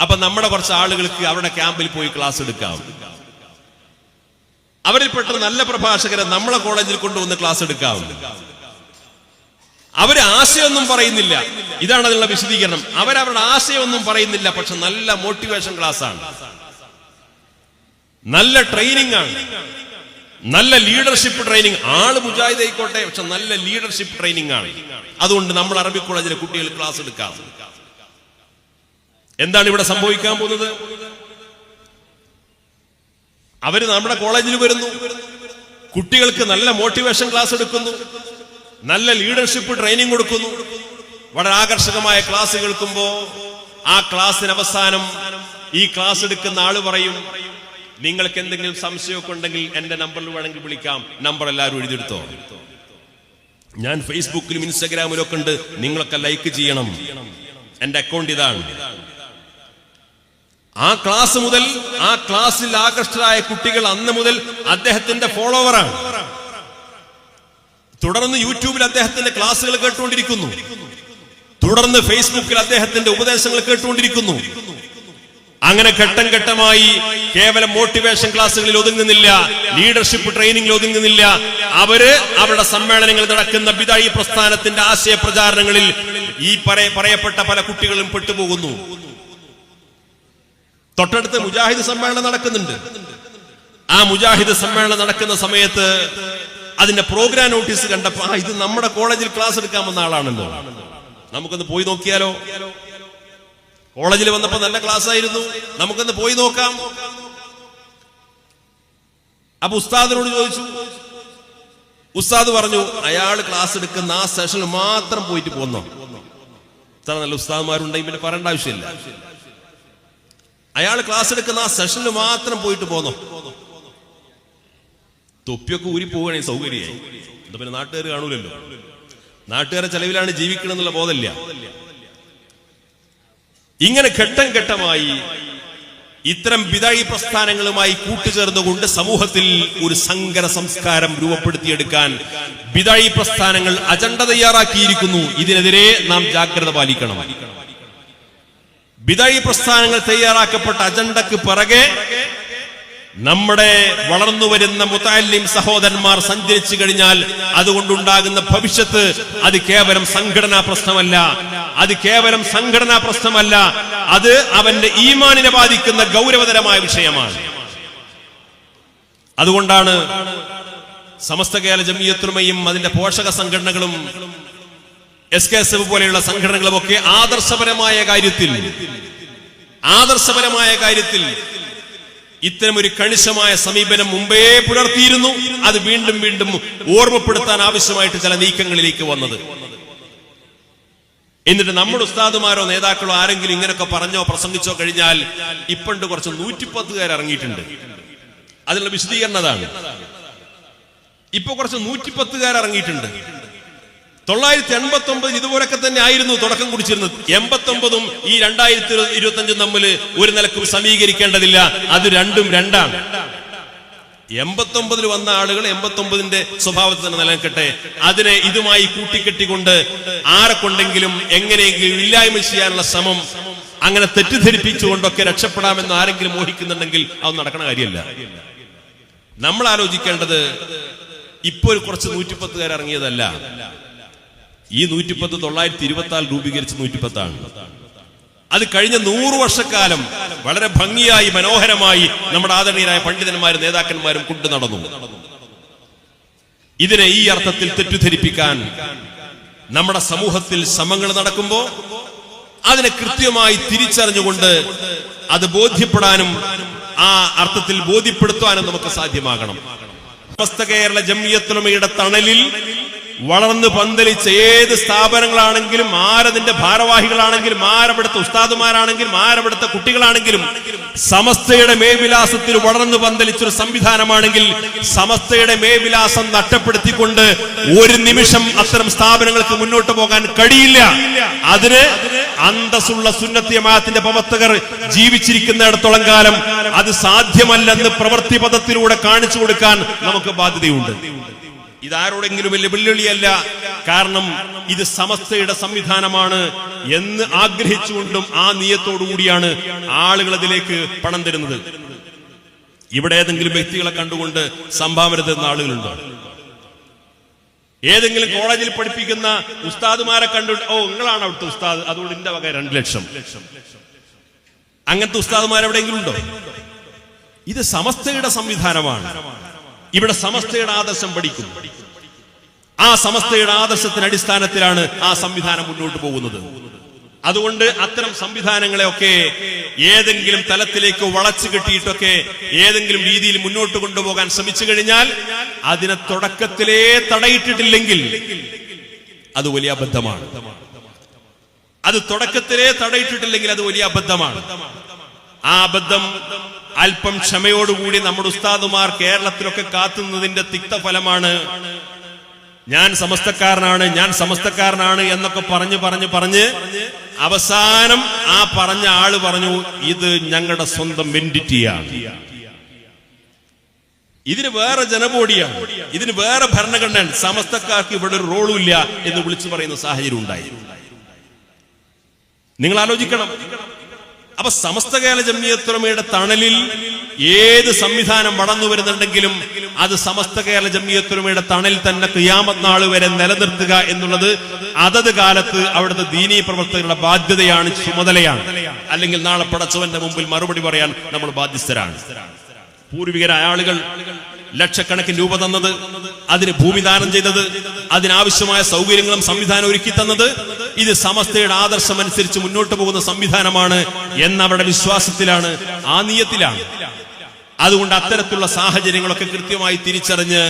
A: അപ്പൊ നമ്മുടെ കുറച്ച് ആളുകൾക്ക് അവരുടെ ക്യാമ്പിൽ പോയി ക്ലാസ് എടുക്കാം. അവരിൽപ്പെട്ട നല്ല പ്രഭാഷകരെ നമ്മളെ കോളേജിൽ കൊണ്ടുവന്ന് ക്ലാസ് എടുക്കാം. അവർ ആശയമൊന്നും പറയുന്നില്ല. ഇതാണ് അതിനുള്ള വിശദീകരണം. അവരവരുടെ ആശയമൊന്നും പറയുന്നില്ല പക്ഷെ നല്ല മോട്ടിവേഷൻ ക്ലാസ് ആണ് നല്ല ട്രെയിനിങ് ആണ്. നല്ല ലീഡർഷിപ്പ് ട്രെയിനിങ് ആൾ മുജാഹിദ് ആയിക്കോട്ടെ പക്ഷെ നല്ല ലീഡർഷിപ്പ് ട്രെയിനിങ് ആണ്. അതുകൊണ്ട് നമ്മൾ അറബി കോളേജിലെ കുട്ടികൾ ക്ലാസ് എടുക്കാം. എന്താണ് ഇവിടെ സംഭവിക്കാൻ പോകുന്നത്? അവർ നമ്മുടെ കോളേജിൽ വരുന്നു. കുട്ടികൾക്ക് നല്ല മോട്ടിവേഷൻ ക്ലാസ് എടുക്കുന്നു. നല്ല ലീഡർഷിപ്പ് ട്രെയിനിങ് കൊടുക്കുന്നു. വളരെ ആകർഷകമായ ക്ലാസ് കേൾക്കുമ്പോ ആ ക്ലാസ്സിന് അവസാനം ഈ ക്ലാസ് എടുക്കുന്ന ആൾ പറയും നിങ്ങൾക്ക് എന്തെങ്കിലും സംശയമൊക്കെ ഉണ്ടെങ്കിൽ എന്റെ നമ്പറിൽ വേണമെങ്കിൽ വിളിക്കാം. നമ്പർ എല്ലാവരും എഴുതിയെടുത്തോ. ഞാൻ ഫേസ്ബുക്കിലും ഇൻസ്റ്റാഗ്രാമിലും ഒക്കെ ഉണ്ട്. നിങ്ങളൊക്കെ ലൈക്ക് ചെയ്യണം. എന്റെ അക്കൗണ്ട് ഇതാണ്. ആ ക്ലാസ് മുതൽ ആ ക്ലാസ്സിൽ ആകർഷ്ടരായ കുട്ടികൾ അന്ന് മുതൽ അദ്ദേഹത്തിന്റെ ഫോളോവറാണ്. തുടർന്ന് യൂട്യൂബിൽ അദ്ദേഹത്തിന്റെ ക്ലാസ്സുകൾ കേട്ടുകൊണ്ടിരിക്കുന്നു. തുടർന്ന് ഫേസ്ബുക്കിൽ അദ്ദേഹത്തിന്റെ ഉപദേശങ്ങൾ കേട്ടുകൊണ്ടിരിക്കുന്നു. അങ്ങനെ ഘട്ടം ഘട്ടമായി കേവലം മോട്ടിവേഷൻ ക്ലാസ്സുകളിൽ ഒതുങ്ങുന്നില്ല ലീഡർഷിപ്പ് ട്രെയിനിങ്ങിൽ ഒതുങ്ങുന്നില്ല. അവർ അവരുടെ സമ്മേളനങ്ങൾ നടക്കുന്ന പിതായി പ്രസ്ഥാനത്തിന്റെ ആശയ പ്രചാരണങ്ങളിൽ ഈ പറയപ്പെട്ട പല കുട്ടികളും പെട്ടുപോകുന്നു. തൊട്ടടുത്ത് മുജാഹിദ് സമ്മേളനം നടക്കുന്നുണ്ട്. ആ മുജാഹിദ് സമ്മേളനം നടക്കുന്ന സമയത്ത് അതിന്റെ പ്രോഗ്രാം നോട്ടീസ് കണ്ടപ്പോ ഇത് നമ്മുടെ കോളേജിൽ ക്ലാസ് എടുക്കാൻ വന്ന ആളാണല്ലോ. നമുക്കൊന്ന് പോയി നോക്കിയാലോ? കോളേജിൽ വന്നപ്പോ നല്ല ക്ലാസ് ആയിരുന്നു. നമുക്കൊന്ന് പോയി നോക്കാം. അപ്പൊ ഉസ്താദിനോട് ചോദിച്ചു. ഉസ്താദ് പറഞ്ഞു അയാൾ ക്ലാസ് എടുക്കുന്ന ആ സെഷനിൽ മാത്രം പോയിട്ട് പോന്നോ? ഇത്ര നല്ല ഉസ്താദ്മാരുണ്ടെങ്കിൽ പിന്നെ പറയേണ്ട ആവശ്യമില്ല. അയാൾ ക്ലാസ് എടുക്കുന്ന ആ സെഷനിൽ മാത്രം പോയിട്ട് പോന്നോ? തൊപ്പിയൊക്കെ ഊരി പോവുകയാണെങ്കിൽ സൗകര്യമായി. എന്താ പിന്നെ നാട്ടുകാർ കാണൂലല്ലോ. നാട്ടുകാരെ ചെലവിലാണ് ജീവിക്കണം എന്നുള്ള ബോധമില്ല. ഇങ്ങനെ ഘട്ടം ഘട്ടമായി ഇത്തരം വിദായി പ്രസ്ഥാനങ്ങളുമായി കൂട്ടുചേർന്നുകൊണ്ട് സമൂഹത്തിൽ ഒരു സങ്കര സംസ്കാരം രൂപപ്പെടുത്തിയെടുക്കാൻ വിദായി പ്രസ്ഥാനങ്ങൾ അജണ്ട തയ്യാറാക്കിയിരിക്കുന്നു. ഇതിനെതിരെ നാം ജാഗ്രത പാലിക്കണം. വിദായി പ്രസ്ഥാനങ്ങൾ തയ്യാറാക്കപ്പെട്ട അജണ്ടക്ക് പിറകെ നമ്മുടെ വളർന്നു വരുന്ന മുത്താലിം സഹോദരന്മാർ സഞ്ചരിച്ചു കഴിഞ്ഞാൽ അതുകൊണ്ടുണ്ടാകുന്ന ഭവിഷ്യത്ത് അത് കേവലം സംഘടനാ പ്രശ്നമല്ല. അത് കേവലം സംഘടനാ പ്രശ്നമല്ല. അത് അവന്റെ ഈമാനിനെ ബാധിക്കുന്ന ഗൗരവതരമായ വിഷയമാണ്. അതുകൊണ്ടാണ് സമസ്ത കേരള ജമിയത്തുമയും അതിന്റെ പോഷക സംഘടനകളും എസ് കെ എസ് എഫ് പോലെയുള്ള സംഘടനകളും ഒക്കെ ആദർശപരമായ കാര്യത്തിൽ ആദർശപരമായ കാര്യത്തിൽ ഇത്തരം ഒരു കണിശമായ സമീപനം മുമ്പേ പുലർത്തിയിരുന്നു. അത് വീണ്ടും വീണ്ടും ഓർമ്മപ്പെടുത്താൻ ആവശ്യമായിട്ട് ചില നീക്കങ്ങളിലേക്ക് വന്നത്. എന്നിട്ട് നമ്മുടെ ഉസ്താദുമാരോ നേതാക്കളോ ആരെങ്കിലും ഇങ്ങനെയൊക്കെ പറഞ്ഞോ പ്രസംഗിച്ചോ കഴിഞ്ഞാൽ ഇപ്പണ്ട് കുറച്ച് നൂറ്റിപ്പത്തുകാർ ഇറങ്ങിയിട്ടുണ്ട്. അതിനുള്ള വിശദീകരണം അതാണ് ഇപ്പൊ കുറച്ച് നൂറ്റിപ്പത്തുകാർ ഇറങ്ങിയിട്ടുണ്ട്. തൊള്ളായിരത്തി എൺപത്തി ഒമ്പത് ഇതുപോലൊക്കെ തന്നെ ആയിരുന്നു തുടക്കം കുറിച്ചിരുന്നത്. എൺപത്തി ഒമ്പതും ഈ രണ്ടായിരത്തി ഇരുപത്തി അഞ്ചും തമ്മിൽ ഒരു നിലക്കും സമീകരിക്കേണ്ടതില്ല. അത് രണ്ടും രണ്ടാണ്. എൺപത്തി ഒമ്പതിൽ വന്ന ആളുകൾ എൺപത്തി ഒമ്പതിന്റെ സ്വഭാവത്തിൽ തന്നെ നിലനിൽക്കട്ടെ. അതിനെ ഇതുമായി കൂട്ടിക്കെട്ടിക്കൊണ്ട് ആരെ കൊണ്ടെങ്കിലും എങ്ങനെയെങ്കിലും ഇല്ലായ്മ ചെയ്യാനുള്ള ശ്രമം അങ്ങനെ തെറ്റിദ്ധരിപ്പിച്ചുകൊണ്ടൊക്കെ രക്ഷപ്പെടാമെന്ന് ആരെങ്കിലും മോഹിക്കുന്നുണ്ടെങ്കിൽ അത് നടക്കണ കാര്യമല്ല. നമ്മൾ ആലോചിക്കേണ്ടത് ഇപ്പോൾ കുറച്ച് നൂറ്റിപ്പത്തുകാർ ഇറങ്ങിയതല്ല. ഈ നൂറ്റിപ്പത്ത് തൊള്ളായിരത്തി ഇരുപത്തി ആറ് രൂപീകരിച്ച നൂറ്റിപ്പത്താണ്. അത് കഴിഞ്ഞ നൂറു വർഷക്കാലം വളരെ ഭംഗിയായി മനോഹരമായി നമ്മുടെ ആദരണീയരായ പണ്ഡിതന്മാരും നേതാക്കന്മാരും കൊണ്ടു നടന്നു. ഇതിനെ ഈ അർത്ഥത്തിൽ തെറ്റിദ്ധരിപ്പിക്കാൻ നമ്മുടെ സമൂഹത്തിൽ ശ്രമങ്ങൾ നടക്കുമ്പോ അതിനെ കൃത്യമായി തിരിച്ചറിഞ്ഞുകൊണ്ട് അത് ബോധ്യപ്പെടാനും ആ അർത്ഥത്തിൽ ബോധ്യപ്പെടുത്താനും നമുക്ക് സാധ്യമാകണം. സമസ്ത കേരള ജമിയത്തുലമയുടെ തണലിൽ വളർന്ന് പന്തലിച്ച ഏത് സ്ഥാപനങ്ങളാണെങ്കിലും ആരതിന്റെ ഭാരവാഹികളാണെങ്കിലും ആരവിടുത്തെ ഉസ്താദുമാരാണെങ്കിലും ആരവിടുത്തെ കുട്ടികളാണെങ്കിലും സമസ്തയുടെ മേവിലാസത്തിൽ വളർന്നു പന്തലിച്ചൊരു സംവിധാനമാണെങ്കിൽ സമസ്തയുടെ മേവിലാസം നഷ്ടപ്പെടുത്തിക്കൊണ്ട് ഒരു നിമിഷം അത്തരം സ്ഥാപനങ്ങൾക്ക് മുന്നോട്ട് പോകാൻ കഴിയില്ല. അതിന് അന്തസ്സുള്ള സുന്നത്തിയമാത്തിന്റെ പ്രവർത്തകർ ജീവിച്ചിരിക്കുന്നിടത്തോളം കാലം അത് സാധ്യമല്ലെന്ന് പ്രവൃത്തി പദത്തിലൂടെ കാണിച്ചു കൊടുക്കാൻ നമുക്ക് ബാധ്യതയുണ്ട്. ഇതാരോടെങ്കിലും വലിയ വെല്ലുവിളിയല്ല. കാരണം ഇത് സമസ്തയുടെ സംവിധാനമാണ് എന്ന് ആഗ്രഹിച്ചുകൊണ്ടും ആ നീയത്തോടു കൂടിയാണ് ആളുകൾ അതിലേക്ക് പണം തരുന്നത്. ഇവിടെ ഏതെങ്കിലും വ്യക്തികളെ കണ്ടുകൊണ്ട് സംഭാവന തരുന്ന ആളുകളുണ്ടോ? ഏതെങ്കിലും കോളേജിൽ പഠിപ്പിക്കുന്ന ഉസ്താദുമാരെ കണ്ടു ഓ നിങ്ങളാണ് അവിടുത്തെ ഉസ്താദ് അതുകൊണ്ട് എന്റെ വക രണ്ട് ലക്ഷം. അങ്ങനത്തെ ഉസ്താദുമാർ എവിടെയെങ്കിലും ഉണ്ടോ? ഇത് സമസ്തയുടെ സംവിധാനമാണ്. ഇവിടെ സമസ്തയുടെ ആദർശം പഠിക്കും ആ സമസ്തയുടെ ആദർശത്തിന് അടിസ്ഥാനത്തിലാണ് ആ സംവിധാനം മുന്നോട്ട് പോകുന്നത്. അതുകൊണ്ട് അത്തരം സംവിധാനങ്ങളെയൊക്കെ ഏതെങ്കിലും തലത്തിലേക്ക് വളച്ചു കെട്ടിയിട്ടൊക്കെ ഏതെങ്കിലും രീതിയിൽ മുന്നോട്ട് കൊണ്ടുപോകാൻ ശ്രമിച്ചു കഴിഞ്ഞാൽ അതിനെ തുടക്കത്തിലേ തടയിട്ടിട്ടില്ലെങ്കിൽ അത് വലിയ അബദ്ധമാണ്. അത് തുടക്കത്തിലേ തടയിട്ടിട്ടില്ലെങ്കിൽ അത് വലിയ അബദ്ധമാണ്. ആ അബദ്ധം അല്പം ക്ഷമയോടുകൂടി നമ്മുടെ ഉസ്താദുമാർ കേരളത്തിലൊക്കെ കാത്തുന്നതിന്റെ തിക്തഫലമാണ്. ഞാൻ സമസ്തക്കാരനാണ് ഞാൻ സമസ്തക്കാരനാണ് എന്നൊക്കെ പറഞ്ഞു പറഞ്ഞു പറഞ്ഞ് അവസാനം ആ പറഞ്ഞ ആൾ പറഞ്ഞു ഇത് ഞങ്ങളുടെ സ്വന്തം വെന്റിറ്റിയാണ് ഇതിന് വേറെ ജനബോഡിയാണ്. ഇതിന് വേറെ ഭരണഘടന സമസ്തക്കാർക്ക് ഇവിടെ ഒരു റോളും ഇല്ല എന്ന് വിളിച്ചു പറയുന്ന സാഹചര്യം ഉണ്ടായി. നിങ്ങൾ ആലോചിക്കണം. അപ്പൊ സമസ്ത കേരള ജമ്മിയത്തുറമയുടെ തണലിൽ ഏത് സംവിധാനം വളർന്നു വരുന്നുണ്ടെങ്കിലും അത് സമസ്ത കേരള ജമ്മിയത്തുറമയുടെ തണൽ തന്നെ ക്രിയാമത് നാൾ വരെ നിലനിർത്തുക എന്നുള്ളത് അതത് കാലത്ത് അവിടുത്തെ ദീനീ പ്രവർത്തകരുടെ ബാധ്യതയാണ് ചുമതലയാണ്. അല്ലെങ്കിൽ നാളെ പടച്ചവന്റെ മുമ്പിൽ മറുപടി പറയാൻ നമ്മൾ ബാധ്യസ്ഥരാണ്. പൂർവികരായ ആളുകൾ ലക്ഷക്കണക്കിന് രൂപ തന്നത് അതിന് ഭൂമിദാനം ചെയ്തത് അതിനാവശ്യമായ സൗകര്യങ്ങളും സംവിധാനം ഒരുക്കി തന്നത് ഇത് സമസ്തയുടെ ആദർശം അനുസരിച്ച് മുന്നോട്ട് പോകുന്ന സംവിധാനമാണ് എന്നവരുടെ വിശ്വാസത്തിലാണ് ആ നീയത്തിലാണ്. അതുകൊണ്ട് അത്തരത്തിലുള്ള സാഹചര്യങ്ങളൊക്കെ കൃത്യമായി തിരിച്ചറിഞ്ഞ്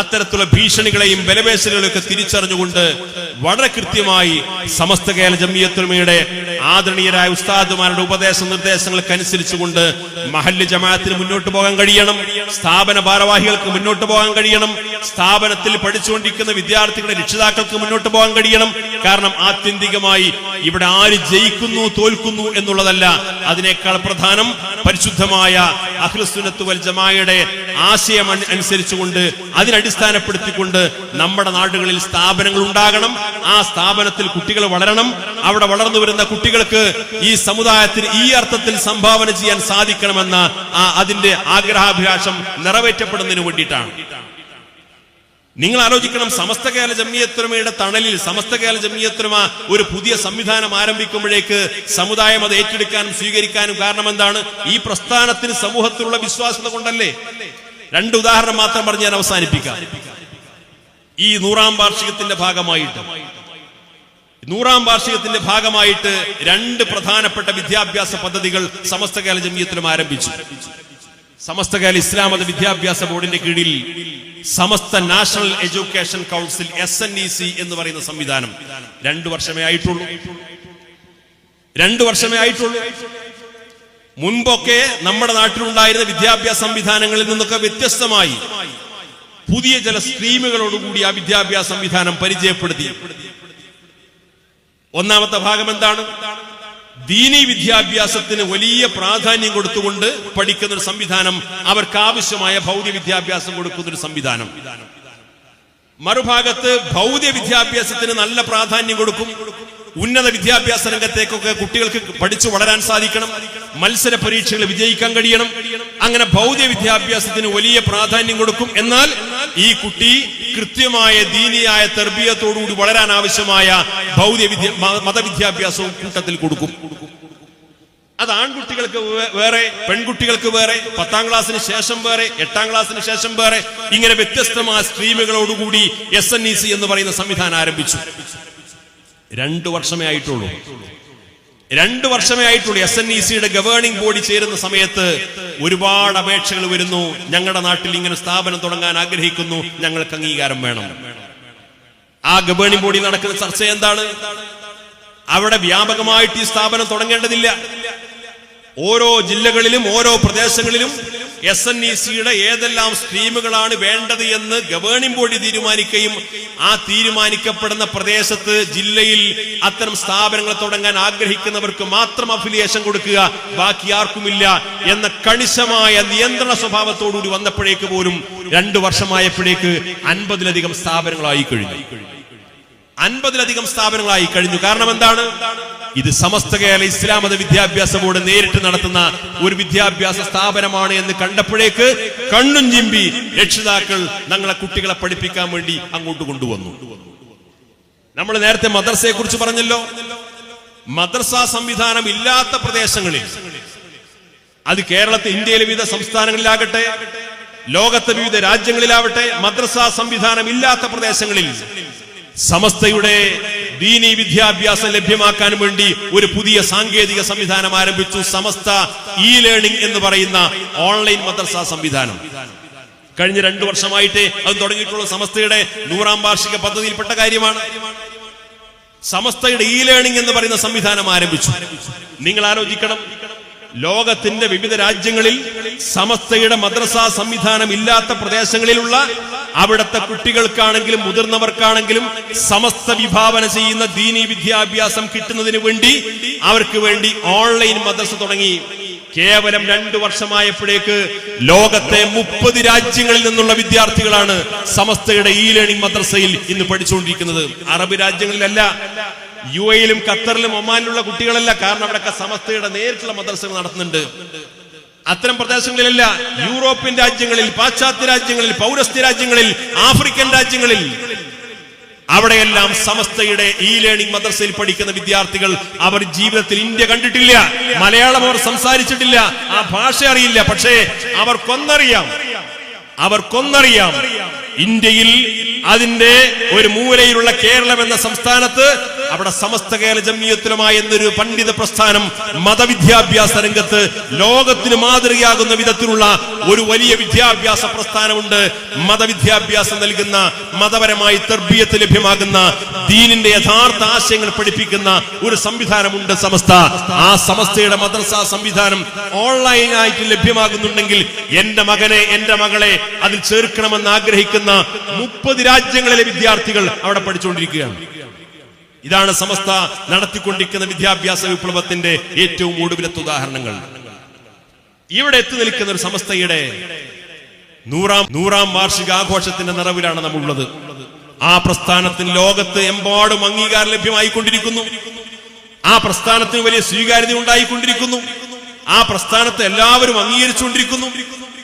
A: അത്തരത്തിലുള്ള ഭീഷണികളെയും ബലപേശലുകളെയും ഒക്കെ തിരിച്ചറിഞ്ഞുകൊണ്ട് വളരെ കൃത്യമായി സമസ്ത കേരള ജമ്മിയത്തുമയുടെ ആദരണീയരായ ഉസ്താദുമാരുടെ ഉപദേശ നിർദ്ദേശങ്ങൾക്ക് അനുസരിച്ചുകൊണ്ട് മഹല്ല് ജമാഅത്തിന് മുന്നോട്ട് പോകാൻ കഴിയണം സ്ഥാപന ഭാരവാഹികൾക്ക് മുന്നോട്ട് പോകാൻ കഴിയണം സ്ഥാപനത്തിൽ പഠിച്ചുകൊണ്ടിരിക്കുന്ന വിദ്യാർത്ഥികളുടെ രക്ഷിതാക്കൾക്ക് മുന്നോട്ട് പോകാൻ കഴിയണം. കാരണം ആത്യന്തികമായി ഇവിടെ ആര് ജയിക്കുന്നു തോൽക്കുന്നു എന്നുള്ളതല്ല അതിനേക്കാൾ പ്രധാനം പരിശുദ്ധമായ അഖിലസുന്നത്ത് വൽ ജമായയുടെ ആശയം അനുസരിച്ചുകൊണ്ട് അതിനടിസ്ഥാനപ്പെടുത്തിക്കൊണ്ട് നമ്മുടെ നാടുകളിൽ സ്ഥാപനങ്ങൾ ഉണ്ടാകണം. ആ സ്ഥാപനത്തിൽ കുട്ടികൾ വളരണം. അവിടെ വളർന്നു വരുന്ന കുട്ടികൾക്ക് ഈ സമുദായത്തിന് ഈ അർത്ഥത്തിൽ സംഭാവന ചെയ്യാൻ സാധിക്കണമെന്ന ആ അതിന്റെ ആഗ്രഹാഭിലാഷം നിറവേറ്റപ്പെടുന്നതിന് വേണ്ടിയിട്ടാണ്. നിങ്ങൾ ആലോചിക്കണം സമസ്ത കേരള ജമ്മിയത്തുരമയുടെ തണലിൽ സമസ്ത കേരള ജമ്മിയത്തുരമ ഒരു പുതിയ സംവിധാനം ആരംഭിക്കുമ്പോഴേക്ക് സമുദായം അത് ഏറ്റെടുക്കാനും സ്വീകരിക്കാനും കാരണം എന്താണ്? ഈ പ്രസ്ഥാനത്തിന് സമൂഹത്തിലുള്ള വിശ്വാസത കൊണ്ടല്ലേ? രണ്ട് ഉദാഹരണം മാത്രം പറഞ്ഞ് ഞാൻ അവസാനിപ്പിക്കാം. ഈ നൂറാം വാർഷികത്തിന്റെ ഭാഗമായിട്ട്. നൂറാം വാർഷികത്തിന്റെ ഭാഗമായിട്ട് രണ്ട് പ്രധാനപ്പെട്ട വിദ്യാഭ്യാസ പദ്ധതികൾ സമസ്ത കേരള ജമ്മിയത്തിലും ആരംഭിച്ചു. സമസ്ത കേരള ഇസ്ലാം മത വിദ്യാഭ്യാസ ബോർഡിന്റെ കീഴിൽ Samastha national education council S N E C എന്ന് പറയുന്ന സംവിധാനം. രണ്ടു വർഷമേ ആയിട്ടുള്ളൂ. രണ്ടു വർഷമേ ആയിട്ടുള്ളൂ. മുൻപൊക്കെ നമ്മുടെ നാട്ടിലുണ്ടായിരുന്ന വിദ്യാഭ്യാസ സംവിധാനങ്ങളിൽ നിന്നൊക്കെ വ്യത്യസ്തമായി പുതിയ ചില സ്ട്രീമുകളോടുകൂടി ആ വിദ്യാഭ്യാസ സംവിധാനം പരിചയപ്പെടുത്തി. ഒന്നാമത്തെ ഭാഗം എന്താണ്? ദീനി വിദ്യാഭ്യാസത്തിന് വലിയ പ്രാധാന്യം കൊടുത്തുകൊണ്ട് പഠിക്കുന്ന ഒരു സംവിധാനം അവർക്ക് ആവശ്യമായ ഭൗതിക വിദ്യാഭ്യാസം കൊടുക്കുന്ന ഒരു സംവിധാനം. മറുഭാഗത്ത് ഭൗതിക വിദ്യാഭ്യാസത്തിന് നല്ല പ്രാധാന്യം കൊടുക്കും. ഉന്നത വിദ്യാഭ്യാസ രംഗത്തേക്കൊക്കെ കുട്ടികൾക്ക് പഠിച്ചു വളരാൻ സാധിക്കണം. മത്സര പരീക്ഷകൾ വിജയിക്കാൻ കഴിയണം. അങ്ങനെ ഭൗതിക വിദ്യാഭ്യാസത്തിന് വലിയ പ്രാധാന്യം കൊടുക്കും. എന്നാൽ ഈ കുട്ടി കൃത്യമായ ദീനിയായ തെർബീയത്തോടുകൂടി വളരാൻ ആവശ്യമായ ഭൗതിക വിദ്യ മതവിദ്യാഭ്യാസവും കൂട്ടത്തിൽ കൊടുക്കും. അത് ആൺകുട്ടികൾക്ക് വേറെ പെൺകുട്ടികൾക്ക് വേറെ പത്താം ക്ലാസ്സിന് ശേഷം വേറെ എട്ടാം ക്ലാസ്സിന് ശേഷം വേറെ. ഇങ്ങനെ വ്യത്യസ്തമായ സ്ട്രീമുകളോടുകൂടി എസ് എൻ ഇ സി എന്ന് പറയുന്ന സംവിധാനം ആരംഭിച്ചു. രണ്ടു വർഷമേ ആയിട്ടുള്ളൂ. രണ്ടു വർഷമേ ആയിട്ടുള്ളൂ. എസ് എൻ ഇ സിയുടെ ഗവേണിംഗ് ബോഡി ചേരുന്ന സമയത്ത് ഒരുപാട് അപേക്ഷകൾ വരുന്നു. ഞങ്ങളുടെ നാട്ടിൽ ഇങ്ങനെ സ്ഥാപനം തുടങ്ങാൻ ആഗ്രഹിക്കുന്നു. ഞങ്ങൾക്ക് അംഗീകാരം വേണം. ആ ഗവേണിംഗ് ബോഡി നടക്കുന്ന ചർച്ച എന്താണ്? അവിടെ വ്യാപകമായിട്ട് ഈ സ്ഥാപനം തുടങ്ങേണ്ടതില്ല. ഓരോ ജില്ലകളിലും ഓരോ പ്രദേശങ്ങളിലും എസ് എൻ ഇ സിയുടെ ഏതെല്ലാം സ്ട്രീമുകളാണ് വേണ്ടത് എന്ന് ഗവേണിംഗ് ബോഡി തീരുമാനിക്കുകയും ആ തീരുമാനിക്കപ്പെടുന്ന പ്രദേശത്ത് ജില്ലയിൽ അത്തരം സ്ഥാപനങ്ങൾ തുടങ്ങാൻ ആഗ്രഹിക്കുന്നവർക്ക് മാത്രം അഫിലിയേഷൻ കൊടുക്കുക ബാക്കി ആർക്കുമില്ല എന്ന കണിശമായ നിയന്ത്രണ സ്വഭാവത്തോടുകൂടി വന്നപ്പോഴേക്ക് പോലും രണ്ടു വർഷമായപ്പോഴേക്ക് അൻപതിലധികം സ്ഥാപനങ്ങളായി കഴിഞ്ഞു. അൻപതിലധികം സ്ഥാപനങ്ങളായി കഴിഞ്ഞു. കാരണം എന്താണ്? ഇത് സമസ്ത കേരള ഇസ്ലാം മത വിദ്യാഭ്യാസ ബോർഡ് നേരിട്ട് നടത്തുന്ന ഒരു വിദ്യാഭ്യാസ സ്ഥാപനമാണ് എന്ന് കണ്ടപ്പോഴേക്ക് കണ്ണും ചിമ്പി രക്ഷിതാക്കൾ ഞങ്ങളെ കുട്ടികളെ പഠിപ്പിക്കാൻ വേണ്ടി അങ്ങോട്ട് കൊണ്ടുവന്നു. നമ്മൾ നേരത്തെ മദ്രസയെ കുറിച്ച് പറഞ്ഞല്ലോ. മദ്രസ സംവിധാനം ഇല്ലാത്ത പ്രദേശങ്ങളിൽ അത് കേരളത്തിൽ ഇന്ത്യയിലെ വിവിധ സംസ്ഥാനങ്ങളിലാകട്ടെ ലോകത്തെ വിവിധ രാജ്യങ്ങളിലാവട്ടെ മദ്രസ സംവിധാനം ഇല്ലാത്ത പ്രദേശങ്ങളിൽ സമസ്തയുടെ ദീനി വിദ്യാഭ്യാസം ലഭ്യമാക്കാൻ വേണ്ടി ഒരു പുതിയ സാങ്കേതിക സംവിധാനം ആരംഭിച്ചു. സമസ്ത ഇ ലേണിംഗ് എന്ന് പറയുന്ന ഓൺലൈൻ മദ്രസ സംവിധാനം. കഴിഞ്ഞ രണ്ടു വർഷമായിട്ട് അത് തുടങ്ങിയിട്ടുള്ള സമസ്തയുടെ നൂറാം വാർഷിക പദ്ധതിയിൽപ്പെട്ട കാര്യമാണ്. സമസ്തയുടെ ഇ ലേണിംഗ് എന്ന് പറയുന്ന സംവിധാനം ആരംഭിച്ചു. നിങ്ങൾ ആലോചിക്കണം. ലോകത്തിന്റെ വിവിധ രാജ്യങ്ങളിൽ സമസ്തയുടെ മദ്രസ സംവിധാനം ഇല്ലാത്ത പ്രദേശങ്ങളിലുള്ള അവിടുത്തെ കുട്ടികൾക്കാണെങ്കിലും മുതിർന്നവർക്കാണെങ്കിലും സമസ്ത വിഭാവന ചെയ്യുന്ന ദീനി വിദ്യാഭ്യാസം കിട്ടുന്നതിന് വേണ്ടി അവർക്ക് വേണ്ടി ഓൺലൈൻ മദ്രസ തുടങ്ങി. കേവലം രണ്ടു വർഷമായപ്പോഴേക്ക് ലോകത്തെ മുപ്പത് രാജ്യങ്ങളിൽ നിന്നുള്ള വിദ്യാർത്ഥികളാണ് സമസ്തയുടെ ഇ ലേണിംഗ് മദ്രസയിൽ ഇന്ന് പഠിച്ചുകൊണ്ടിരിക്കുന്നത്. അറബ് രാജ്യങ്ങളിലല്ല യു എയിലും ഖത്തറിലും ഒമാനിലുള്ള കുട്ടികളല്ല. കാരണം അവിടെയൊക്കെ സമസ്തയുടെ നേരിട്ടുള്ള മദ്രസകൾ നടത്തുന്നുണ്ട്. അത്തരം പ്രദേശങ്ങളിലല്ല യൂറോപ്യൻ രാജ്യങ്ങളിൽ പാശ്ചാത്യ രാജ്യങ്ങളിൽ പൗരസ്ത്യ രാജ്യങ്ങളിൽ ആഫ്രിക്കൻ രാജ്യങ്ങളിൽ. അവിടെയെല്ലാം സമസ്തയുടെ ഇ ലേണിംഗ് മദ്രസയിൽ പഠിക്കുന്ന വിദ്യാർത്ഥികൾ അവർ ജീവിതത്തിൽ ഇന്ത്യ കണ്ടിട്ടില്ല. മലയാളം അവർ സംസാരിച്ചിട്ടില്ല. ആ ഭാഷ അറിയില്ല. പക്ഷേ അവർക്കൊന്നറിയാം അവർക്കൊന്നറിയാം ഇന്ത്യയിൽ അതിന്റെ ഒരു മൂലയിലുള്ള കേരളം എന്ന സംസ്ഥാനത്ത് അവിടെ സമസ്ത കേരള ജമ്മിയത്തിലുമായ എന്നൊരു പണ്ഡിത പ്രസ്ഥാനം മതവിദ്യാഭ്യാസ രംഗത്ത് ലോകത്തിന് മാതൃകയാകുന്ന വിധത്തിലുള്ള ഒരു വലിയ വിദ്യാഭ്യാസ പ്രസ്ഥാനമുണ്ട്. മതവിദ്യാഭ്യാസം നൽകുന്ന മതപരമായി തർബീയത്ത് ലഭ്യമാകുന്ന ദീനിന്റെ യഥാർത്ഥ ആശയങ്ങൾ പഠിപ്പിക്കുന്ന ഒരു സംവിധാനമുണ്ട് സമസ്ത. ആ സമസ്തയുടെ മദ്രസ സംവിധാനം ഓൺലൈനായിട്ട് ലഭ്യമാകുന്നുണ്ടെങ്കിൽ എന്റെ മകനെ എന്റെ മകളെ അതിൽ ചേർക്കണമെന്ന് ആഗ്രഹിക്കുന്ന മുപ്പത് രാജ്യങ്ങളിലെ വിദ്യാർത്ഥികൾ അവിടെ പഠിച്ചുകൊണ്ടിരിക്കുകയാണ്. ഇതാണ് സമസ്ത നടത്തിക്കൊണ്ടിരിക്കുന്ന വിദ്യാഭ്യാസ വിപ്ലവത്തിന്റെ ഏറ്റവും ഒടുവിലത്തെ ഉദാഹരണങ്ങൾ. ഇവിടെ എത്തി നിൽക്കുന്ന ഒരു സമസ്തയുടെ നൂറാം നൂറാം വാർഷിക ആഘോഷത്തിന്റെ നിറവിലാണ് നമ്മളുള്ളത്. ആ പ്രസ്ഥാനത്തിന് ലോകത്ത് എമ്പാടും അംഗീകാരം ലഭ്യമായിക്കൊണ്ടിരിക്കുന്നു. ആ പ്രസ്ഥാനത്തിന് വലിയ സ്വീകാര്യത ഉണ്ടായിക്കൊണ്ടിരിക്കുന്നു. ആ പ്രസ്ഥാനത്തെ എല്ലാവരും അംഗീകരിച്ചുകൊണ്ടിരിക്കുന്നു.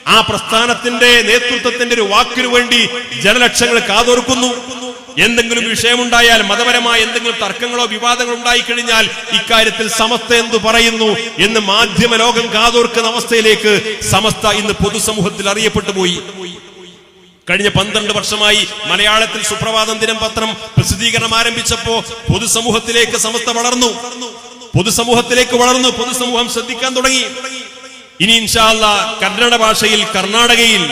A: ആ പ്രസ്ഥാനത്തിന്റെ നേതൃത്വത്തിന്റെ ഒരു വാക്കിനു വേണ്ടി ജനലക്ഷങ്ങൾ കാതോർക്കുന്നു. എന്തെങ്കിലും വിഷയമുണ്ടായാൽ മതപരമായ എന്തെങ്കിലും തർക്കങ്ങളോ വിവാദങ്ങളോ ഉണ്ടായിക്കഴിഞ്ഞാൽ ഇക്കാര്യത്തിൽ സമസ്ത എന്തു പറയുന്നു എന്ന് മാധ്യമ ലോകം കാതോർക്കുന്ന അവസ്ഥയിലേക്ക് സമസ്ത ഇന്ന് പൊതുസമൂഹത്തിൽ അറിയപ്പെട്ടു പോയി. കഴിഞ്ഞ പന്ത്രണ്ട് വർഷമായി മലയാളത്തിൽ സുപ്രഭാതം ദിനം പത്രം പ്രസിദ്ധീകരണം ആരംഭിച്ചപ്പോ പൊതുസമൂഹത്തിലേക്ക് സമസ്ത വളർന്നു. പൊതുസമൂഹത്തിലേക്ക് വളർന്നു. പൊതുസമൂഹം ശ്രദ്ധിക്കാൻ തുടങ്ങി. ഇനി ഇൻഷാല്ല കന്നഡ ഭാഷയിൽ കർണാടകയിൽ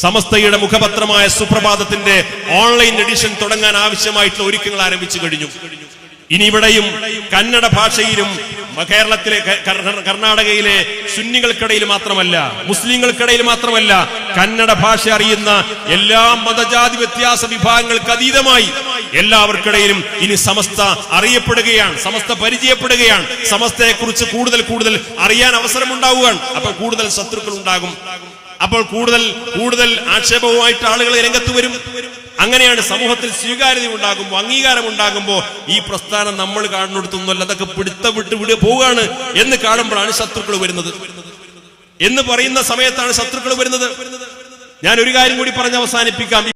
A: സമസ്തയുടെ മുഖപത്രമായ സുപ്രഭാതത്തിന്റെ ഓൺലൈൻ എഡിഷൻ തുടങ്ങാൻ ആവശ്യമായിട്ടുള്ള ഒരുക്കങ്ങൾ ആരംഭിച്ചു കഴിഞ്ഞു. ഇനി ഇവിടെയും കന്നഡ ഭാഷയിലും കേരളത്തിലെ കർണാടകയിലെ സുന്നികൾക്കിടയിൽ മാത്രമല്ല മുസ്ലിങ്ങൾക്കിടയിൽ മാത്രമല്ല കന്നഡ ഭാഷ അറിയുന്ന എല്ലാ മതജാതി വ്യത്യാസ വിഭാഗങ്ങൾക്ക് അതീതമായി എല്ലാവർക്കിടയിലും ഇനി സമസ്ത അറിയപ്പെടുകയാണ് സമസ്ത പരിചയപ്പെടുകയാണ്. സമസ്തയെ കുറിച്ച് കൂടുതൽ കൂടുതൽ അറിയാൻ അവസരമുണ്ടാവുകയാണ്. അപ്പൊ കൂടുതൽ ശത്രുക്കൾ ഉണ്ടാകും അപ്പോൾ കൂടുതൽ കൂടുതൽ ആക്ഷേപവുമായിട്ട് ആളുകൾ രംഗത്ത് വരും. അങ്ങനെയാണ് സമൂഹത്തിൽ സ്വീകാര്യത ഉണ്ടാകുമ്പോൾ അംഗീകാരം ഉണ്ടാകുമ്പോൾ ഈ പ്രസ്ഥാനം നമ്മൾ കാണുന്നിടത്തൊന്നുമല്ല അതൊക്കെ പിടുത്ത വിട്ട് വിടുക പോവുകയാണ് എന്ന് കാണുമ്പോഴാണ് ശത്രുക്കൾ വരുന്നത്. എന്ന് പറയുന്ന സമയത്താണ് ശത്രുക്കൾ വരുന്നത്. ഞാൻ ഒരു കാര്യം കൂടി പറഞ്ഞ് അവസാനിപ്പിക്കാം.